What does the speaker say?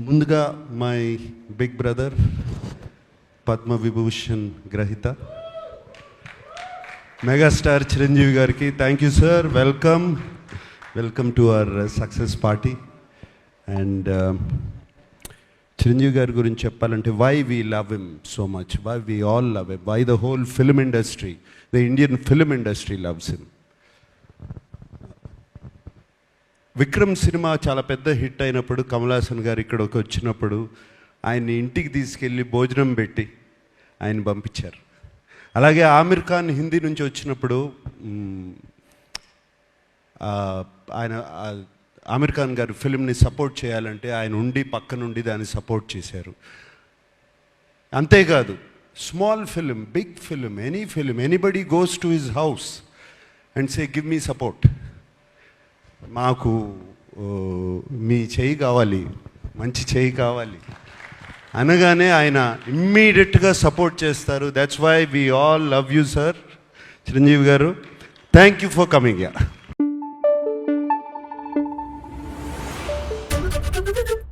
ముందుగా my big brother Padma Vibhushan గ్రహీత. Megastar Chiranjeevi గారికి thank you sir welcome welcome to our success party and Chiranjeevi గారి గురించి చెప్పాలంటే why we love him so much why we all love him why the whole film industry the Indian film industry loves him Vikram cinema చాలా పెద్ద hit అయినప్పుడు కమలాసన్ గారు ఇక్కడికి వచ్చినప్పుడు ఆయన్ని ఇంటికి తీసుకెళ్ళి భోజనం పెట్టి ఆయన పంపించారు. అలాగే ఆమిర్ ఖాన్ హిందీ నుంచి వచ్చినప్పుడు ఆయన ఆమిర్ ఖాన్ గారి ఫిల్మ్ని సపోర్ట్ చేయాలంటే ఆయన ఉండి పక్క నుండి దాన్ని సపోర్ట్ చేశారు. అంతేకాదు small film big film any film anybody goes to his house and say give me support. మాకు మీ చేయి కావాలి మంచి చేయి కావాలి. అనగానే ఆయన ఇమ్మీడియట్గా సపోర్ట్ చేస్తారు. That's why we all love you sir Chiranjeevi garu thank you for coming yeah Thank you.